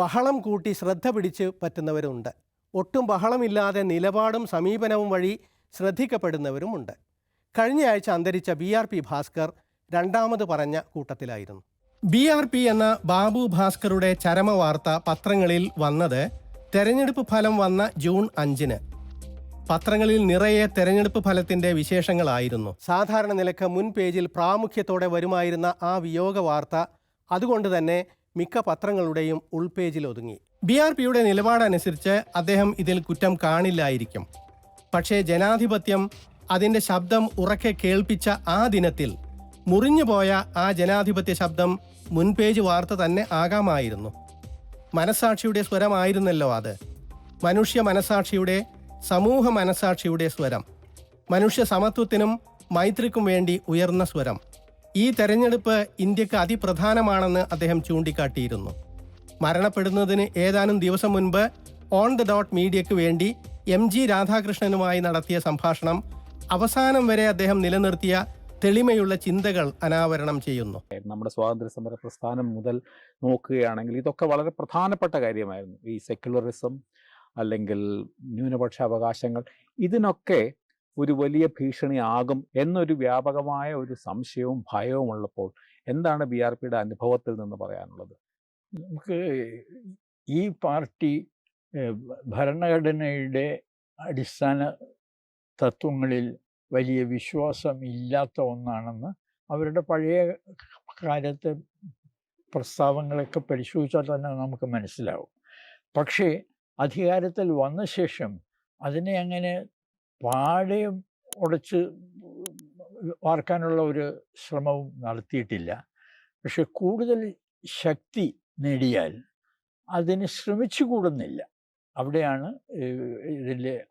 ബഹളം കൂട്ടി ശ്രദ്ധ പിടിച്ച് പറ്റുന്നവരുണ്ട്. ഒട്ടും ബഹളമില്ലാതെ നിലപാടും സമീപനവും വഴി ശ്രദ്ധിക്കപ്പെടുന്നവരുമുണ്ട്. കഴിഞ്ഞയാഴ്ച അന്തരിച്ച ബി ആർ പി ഭാസ്കർ രണ്ടാമത് പറഞ്ഞ കൂട്ടത്തിലായിരുന്നു. ബി ആർ പി എന്ന ബാബു ഭാസ്കറുടെ ചരമവാർത്ത പത്രങ്ങളിൽ വന്നത് തെരഞ്ഞെടുപ്പ് ഫലം വന്ന ജൂൺ അഞ്ചിന്. പത്രങ്ങളിൽ നിറയെ തെരഞ്ഞെടുപ്പ് ഫലത്തിന്റെ വിശേഷങ്ങളായിരുന്നു. സാധാരണ നിലയ്ക്ക് മുൻ പേജിൽ പ്രാമുഖ്യത്തോടെ വരുമായിരുന്ന ആ വിയോഗ വാർത്ത അതുകൊണ്ട് തന്നെ മിക്ക പത്രങ്ങളുടെയും ഉൾപേജിൽ ഒതുങ്ങി ബി ആർ പിയുടെ നിലപാടനുസരിച്ച് അദ്ദേഹം ഇതിൽ കുറ്റം കാണില്ലായിരിക്കും. പക്ഷേ ജനാധിപത്യം അതിന്റെ ശബ്ദം ഉറക്കെ കേൾപ്പിച്ച ആ ദിനത്തിൽ മുറിഞ്ഞുപോയ ആ ജനാധിപത്യ ശബ്ദം മുൻപേജ് വാർത്ത തന്നെ ആകാമായിരുന്നു. മനസാക്ഷിയുടെ സ്വരമായിരുന്നല്ലോ അത്. മനുഷ്യ മനസാക്ഷിയുടെ സമൂഹ മനസാക്ഷിയുടെ സ്വരം. മനുഷ്യ സമത്വത്തിനും മൈത്രിക്കും വേണ്ടി ഉയർന്ന സ്വരം. ഈ തെരഞ്ഞെടുപ്പ് ഇന്ത്യയ്ക്ക് അതിപ്രധാനമാണെന്ന് അദ്ദേഹം ചൂണ്ടിക്കാട്ടിയിരുന്നു. മരണപ്പെടുന്നതിന് ഏതാനും ദിവസം മുൻപ് ഓൺ ദ ഡോട്ട് മീഡിയയ്ക്ക് വേണ്ടി എം ജി രാധാകൃഷ്ണനുമായി നടത്തിയ സംഭാഷണം അവസാനം വരെ അദ്ദേഹം നിലനിർത്തിയ തെളിമയുള്ള ചിന്തകൾ അനാവരണം ചെയ്യുന്നു. നമ്മുടെ സ്വാതന്ത്ര്യ സമര പ്രസ്ഥാനം മുതൽ നോക്കുകയാണെങ്കിൽ ഇതൊക്കെ വളരെ പ്രധാനപ്പെട്ട കാര്യമായിരുന്നു. ഈ സെക്യുലറിസം അല്ലെങ്കിൽ ന്യൂനപക്ഷ അവകാശങ്ങൾ ഇതിനൊക്കെ ഒരു വലിയ ഭീഷണിയാകും എന്നൊരു വ്യാപകമായ ഒരു സംശയവും ഭയവും ഉള്ളപ്പോൾ എന്താണ് ബി ആർ പിയുടെ അനുഭവത്തിൽ നിന്ന് പറയാനുള്ളത്? നമുക്ക് ഈ പാർട്ടി ഭരണഘടനയുടെ അടിസ്ഥാന തത്വങ്ങളിൽ വലിയ വിശ്വാസം ഇല്ലാത്ത ഒന്നാണെന്ന് അവരുടെ പഴയ കാലത്തെ പ്രസ്താവങ്ങളൊക്കെ പരിശോധിച്ചാൽ തന്നെ നമുക്ക് മനസ്സിലാവും. പക്ഷേ അധികാരത്തിൽ വന്ന ശേഷം അതിനെ അങ്ങനെ പാടെ ഉടച്ച് വാർക്കാനുള്ള ഒരു ശ്രമവും നടത്തിയിട്ടില്ല. പക്ഷെ കൂടുതൽ ശക്തി നേടിയാൽ അതിന് ശ്രമിച്ചു കൂടുന്നില്ല. അവിടെയാണ് ഇതിന്റെ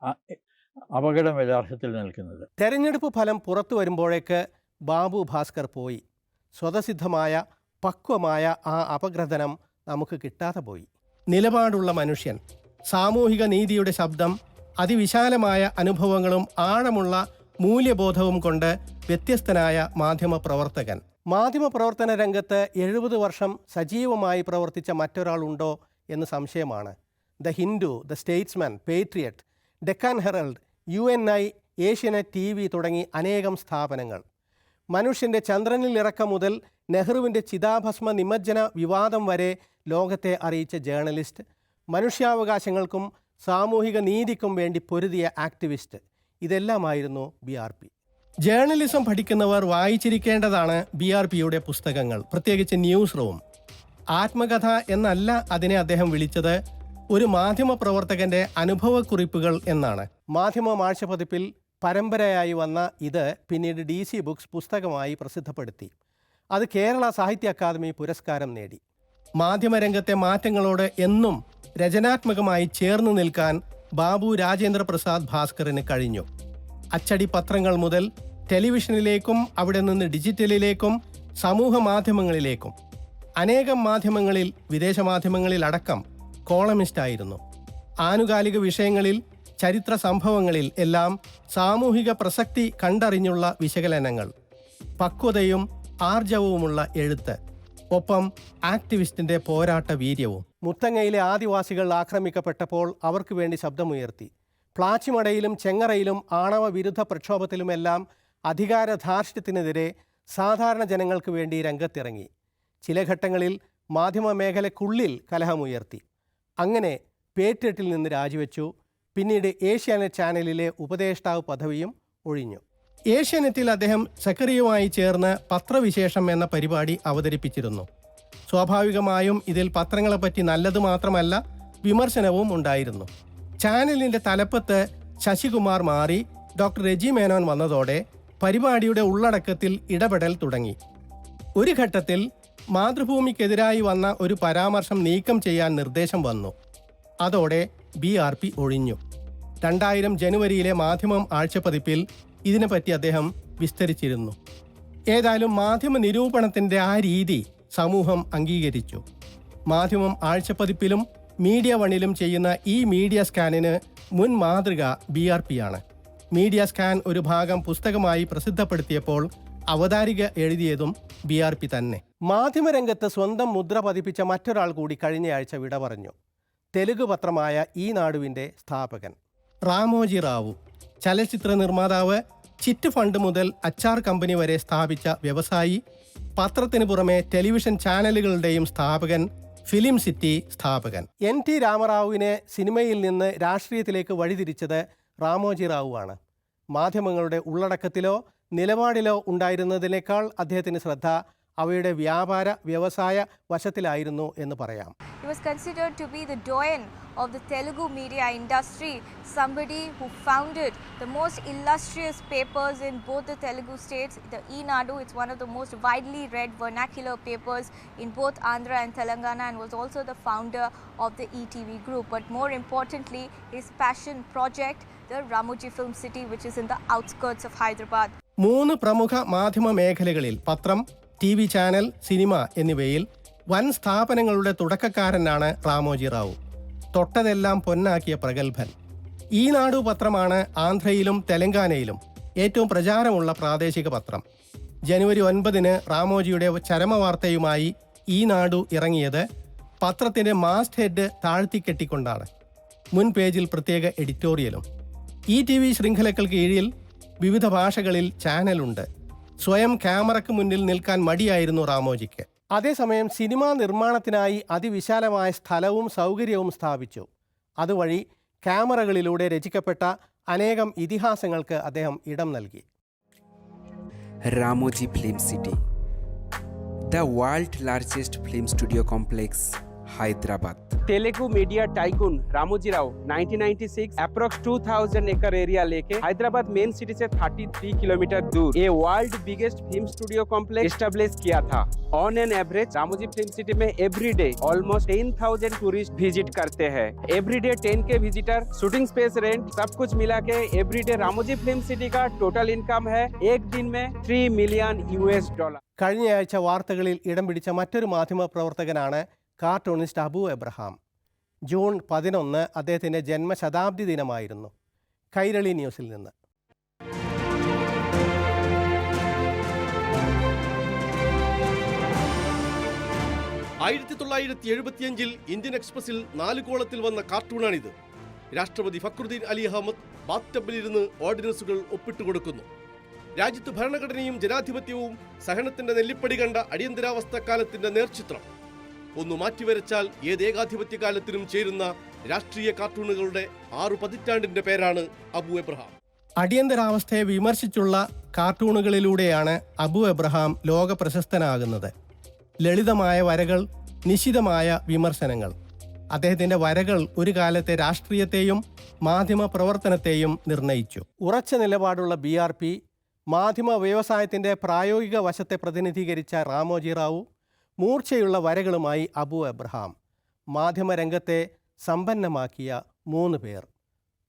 അപകടം യഥാർത്ഥത്തിൽ നിൽക്കുന്നത്. തെരഞ്ഞെടുപ്പ് ഫലം പുറത്തു വരുമ്പോഴേക്ക് ബാബു ഭാസ്കർ പോയി. സ്വതസിദ്ധമായ പക്വമായ ആ അപഗ്രഥനം നമുക്ക് കിട്ടാതെ പോയി. നിലപാടുള്ള മനുഷ്യൻ സാമൂഹിക നീതിയുടെ ശബ്ദം അതിവിശാലമായ അനുഭവങ്ങളും ആഴമുള്ള മൂല്യബോധവും കൊണ്ട് വ്യത്യസ്തനായ മാധ്യമ പ്രവർത്തന രംഗത്ത് എഴുപത് വർഷം സജീവമായി പ്രവർത്തിച്ച മറ്റൊരാളുണ്ടോ എന്ന് സംശയമാണ്. The Hindu the Statesman Patriot Deccan Herald U N I Asianet T V തുടങ്ങി അനേകം സ്ഥാപനങ്ങൾ. മനുഷ്യന്റെ ചന്ദ്രനിൽ ഇറക്കം മുതൽ നെഹ്റുവിന്റെ ചിതാഭസ്മ നിമജ്ജന വിവാദം വരെ ലോകത്തെ അറിയിച്ച ജേർണലിസ്റ്റ് മനുഷ്യാവകാശങ്ങൾക്കും സാമൂഹിക നീതിക്കും വേണ്ടി പൊരുതിയ ആക്ടിവിസ്റ്റ്. ഇതെല്ലാമായിരുന്നു ബി ആർ പി. ജേർണലിസം പഠിക്കുന്നവർ വായിച്ചിരിക്കേണ്ടതാണ് ബി ആർ പിയുടെ പുസ്തകങ്ങൾ. പ്രത്യേകിച്ച് ന്യൂസ് റൂം. ആത്മകഥ എന്നല്ല അതിനെ അദ്ദേഹം വിളിച്ചത്. ഒരു മാധ്യമ പ്രവർത്തകന്റെ അനുഭവക്കുറിപ്പുകൾ എന്നാണ്. മാധ്യമ ആഴ്ചപ്പതിപ്പിൽ പരമ്പരയായി വന്ന ഇത് പിന്നീട് ഡി സി ബുക്സ് പുസ്തകമായി പ്രസിദ്ധപ്പെടുത്തി. അത് കേരള സാഹിത്യ അക്കാദമി പുരസ്കാരം നേടി. മാധ്യമരംഗത്തെ മാറ്റങ്ങളോട് എന്നും രചനാത്മകമായി ചേർന്ന് നിൽക്കാൻ ബാബു രാജേന്ദ്ര പ്രസാദ് ഭാസ്കറിന് കഴിഞ്ഞു. അച്ചടി പത്രങ്ങൾ മുതൽ ടെലിവിഷനിലേക്കും അവിടെ നിന്ന് ഡിജിറ്റലിലേക്കും സമൂഹ മാധ്യമങ്ങളിലേക്കും അനേകം മാധ്യമങ്ങളിൽ വിദേശ മാധ്യമങ്ങളിൽ അടക്കം കോളമിസ്റ്റ് ആയിരുന്നു ആനുകാലിക വിഷയങ്ങളിൽ ചരിത്ര സംഭവങ്ങളിൽ എല്ലാം സാമൂഹിക പ്രസക്തി കണ്ടറിഞ്ഞുള്ള വിശകലനങ്ങൾ പക്വതയും ആർജവവുമുള്ള എഴുത്ത്. ഒപ്പം ആക്ടിവിസ്റ്റിന്റെ പോരാട്ട വീര്യവും. മുത്തങ്ങയിലെ ആദിവാസികൾ ആക്രമിക്കപ്പെട്ടപ്പോൾ അവർക്ക് വേണ്ടി ശബ്ദമുയർത്തി. പ്ലാച്ചിമടയിലും ചെങ്ങറയിലും ആണവ വിരുദ്ധ പ്രക്ഷോഭത്തിലുമെല്ലാം അധികാര ധാർഷ്ട്യത്തിനെതിരെ സാധാരണ ജനങ്ങൾക്ക് വേണ്ടി രംഗത്തിറങ്ങി. ചില ഘട്ടങ്ങളിൽ മാധ്യമ മേഖലയ്ക്കുള്ളിൽ കലഹമുയർത്തി. അങ്ങനെ പേറ്റെട്ടിൽ നിന്ന് രാജിവെച്ചു. പിന്നീട് ഏഷ്യാനെറ്റ് ചാനലിലെ ഉപദേഷ്ടാവ് പദവിയും ഒഴിഞ്ഞു. ഏഷ്യാനെറ്റിൽ അദ്ദേഹം സക്കറിയുമായി ചേർന്ന് പത്രവിശേഷം എന്ന പരിപാടി അവതരിപ്പിച്ചിരുന്നു. സ്വാഭാവികമായും ഇതിൽ പത്രങ്ങളെപ്പറ്റി നല്ലത് മാത്രമല്ല വിമർശനവും ഉണ്ടായിരുന്നു. ചാനലിന്റെ തലപ്പത്ത് ശശികുമാർ മാറി ഡോക്ടർ രജി മേനോൻ വന്നതോടെ പരിപാടിയുടെ ഉള്ളടക്കത്തിൽ ഇടപെടൽ തുടങ്ങി. ഒരു ഘട്ടത്തിൽ മാതൃഭൂമിക്കെതിരായി വന്ന ഒരു പരാമർശം നീക്കം ചെയ്യാൻ നിർദ്ദേശം വന്നു. അതോടെ ബി ആർ പി ഒഴിഞ്ഞു. രണ്ടായിരം ജനുവരിയിലെ മാധ്യമം ആഴ്ചപ്പതിപ്പിൽ ഇതിനെപ്പറ്റി അദ്ദേഹം വിസ്തരിച്ചിരുന്നു. ഏതായാലും മാധ്യമ നിരൂപണത്തിന്റെ ആ രീതി സമൂഹം അംഗീകരിച്ചു. മാധ്യമം ആഴ്ചപ്പതിപ്പിലും മീഡിയ വണിലും ചെയ്യുന്ന ഈ മീഡിയ സ്കാനിന് മുൻ മാതൃക ബി ആർ പി ആണ്. മീഡിയ സ്കാൻ ഒരു ഭാഗം പുസ്തകമായി പ്രസിദ്ധപ്പെടുത്തിയപ്പോൾ അവതാരിക എഴുതിയതും ബി ആർ പി തന്നെ. മാധ്യമരംഗത്ത് സ്വന്തം മുദ്ര പതിപ്പിച്ച മറ്റൊരാൾ കൂടി കഴിഞ്ഞയാഴ്ച വിട പറഞ്ഞു. തെലുഗു പത്രമായ ഈ നാടുവിന്റെ സ്ഥാപകൻ. റാമോജി റാവു. ചലച്ചിത്ര നിർമ്മാതാവ് ചിറ്റ് ഫണ്ട് മുതൽ അച്ചാർ കമ്പനി വരെ സ്ഥാപിച്ച വ്യവസായി. പത്രത്തിന് പുറമെ ടെലിവിഷൻ ചാനലുകളുടെയും സ്ഥാപകൻ ഫിലിം സിറ്റി സ്ഥാപകൻ. എൻ ടി രാമറാവുവിനെ സിനിമയിൽ നിന്ന് രാഷ്ട്രീയത്തിലേക്ക് വഴിതിരിച്ചത് റാമോജി റാവുവാണ്. മാധ്യമങ്ങളുടെ ഉള്ളടക്കത്തിലോ നിലപാടിലോ ഉണ്ടായിരുന്നതിനേക്കാൾ അദ്ദേഹത്തിന് ശ്രദ്ധ അവയുടെ വ്യാപാര വ്യവസായ വശത്തിലായിരുന്നു എന്ന് പറയാം He was considered to be the doyen of the Telugu media industry, somebody who founded the most illustrious papers in both the Telugu states. The Enadu, it's one of the most widely read vernacular papers in both Andhra and Telangana, and was also the founder of the ETV group. But more importantly, his passion project, the Ramoji Film City, which is in the outskirts of Hyderabad. മൂന്ന് പ്രമുഖ മാധ്യമ മേഖലകളിൽ പത്രം T V channel cinema എന്നിവയിൽ വൻ സ്ഥാപനങ്ങളുടെ തുടക്കക്കാരനാണ് റാമോജി റാവു. തൊട്ടതെല്ലാം പൊന്നാക്കിയ പ്രഗത്ഭൻ. ഈ നാടു പത്രമാണ് ആന്ധ്രയിലും തെലങ്കാനയിലും ഏറ്റവും പ്രചാരമുള്ള പ്രാദേശിക പത്രം. ജനുവരി ഒൻപതിന് റാമോജിയുടെ ചരമവാർത്തയുമായി ഈ നാടു ഇറങ്ങിയത് പത്രത്തിന്റെ മാസ്റ്റ് ഹെഡ് താഴ്ത്തിക്കെട്ടിക്കൊണ്ടാണ്. മുൻ പേജിൽ പ്രത്യേക എഡിറ്റോറിയലും. ഈ ടി വി ശൃംഖലകൾ കീഴിൽ വിവിധ ഭാഷകളിൽ ചാനലുണ്ട്. സ്വയം ക്യാമറയ്ക്ക് മുന്നിൽ നിൽക്കാൻ മടിയായിരുന്നു റാമോജിക്ക്. അതേസമയം സിനിമാ നിർമ്മാണത്തിനായി അതിവിശാലമായ സ്ഥലവും സൗകര്യവും സ്ഥാപിച്ചു. അതുവഴി ക്യാമറകളിലൂടെ രചിക്കപ്പെട്ട അനേകം ഇതിഹാസങ്ങൾക്ക് അദ്ദേഹം ഇടം നൽകി. Ramoji film city the world largest film studio complex, Hyderabad. Telugu media tycoon Ramoji Rao 1996 approx 2000 एकड़ एरिया लेके हैदराबाद मेन सिटी से 33 किलोमीटर दूर ये world biggest film studio complex establish किया था on an average Ramoji film city में every day almost 10,000 tourist visit करते हैं एवरी डे 10 के विजिटर शूटिंग स्पेस रेंट सब कुछ मिला के every day Ramoji film city का टोटल इनकम है एक दिन में थ्री मिलियन यूएस डॉलर കഴിഞ്ഞയാഴ്ച വാർത്തകളിൽ ഇടം പിടിച്ച മറ്റൊരു മാധ്യമ പ്രവർത്തകനാണ് കാർട്ടൂണിസ്റ്റ് അബു എബ്രഹാം. ജൂൺ പതിനൊന്ന് അദ്ദേഹത്തിന്റെ ജന്മശതാബ്ദി ദിനമായിരുന്നു. കൈരളി ന്യൂസിൽ നിന്ന്. ആയിരത്തി തൊള്ളായിരത്തി എഴുപത്തിയഞ്ചിൽ ഇന്ത്യൻ എക്സ്പ്രസിൽ നാല് കോളത്തിൽ വന്ന കാർട്ടൂണാണിത്. രാഷ്ട്രപതി ഫക്രുദ്ദീൻ അലി അഹമ്മദ് ബാത്തബിലിരുന്ന് ഓർഡിനൻസുകൾ ഒപ്പിട്ട് കൊടുക്കുന്നു രാജ്യത്ത് ഭരണഘടനയും ജനാധിപത്യവും സഹനത്തിന്റെ നെല്ലിപ്പടി കണ്ട അടിയന്തരാവസ്ഥ കാലത്തിന്റെ നേർചിത്രം. ഒന്ന് മാറ്റിവരച്ചാൽ ഏത് ഏകാധിപത്യ കാലത്തിനും ചേരുന്ന രാഷ്ട്രീയ കാർട്ടൂണുകളുടെ ആറു പതിറ്റാണ്ടിന്റെ പേരാണ് അബു എബ്രഹാം. അടിയന്തരാവസ്ഥയെ വിമർശിച്ചുള്ള കാർട്ടൂണുകളിലൂടെയാണ് അബു എബ്രഹാം ലോക പ്രശസ്തനാകുന്നത് ലളിതമായ വരകൾ നിശിതമായ വിമർശനങ്ങൾ. അദ്ദേഹത്തിന്റെ വരകൾ ഒരു കാലത്തെ രാഷ്ട്രീയത്തെയും മാധ്യമ പ്രവർത്തനത്തെയും നിർണയിച്ചു. ഉറച്ച നിലപാടുള്ള ബി ആർ പി മാധ്യമ വ്യവസായത്തിന്റെ പ്രായോഗിക വശത്തെ പ്രതിനിധീകരിച്ച റാമോജി റാവു മൂർച്ചയുള്ള വരകളുമായി അബു എബ്രഹാം മാധ്യമരംഗത്തെ സമ്പന്നമാക്കിയ മൂന്ന് പേർ.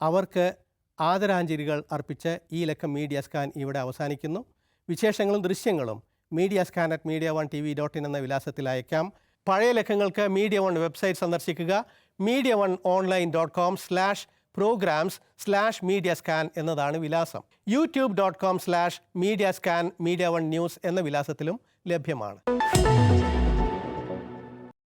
അവർക്ക് ആദരാഞ്ജലികൾ അർപ്പിച്ച് ഈ ലക്കം മീഡിയ സ്കാൻ ഇവിടെ അവസാനിക്കുന്നു. വിശേഷങ്ങളും ദൃശ്യങ്ങളും media scan at media one T V dot in എന്ന വിലാസത്തിൽ അയക്കാം. പഴയ ലക്കങ്ങൾക്ക് മീഡിയ വൺ വെബ്സൈറ്റ് സന്ദർശിക്കുക. Media one online dot com slash programs slash media scan എന്നതാണ് വിലാസം. YouTube dot com slash media scan media one news എന്ന വിലാസത്തിലും ലഭ്യമാണ്.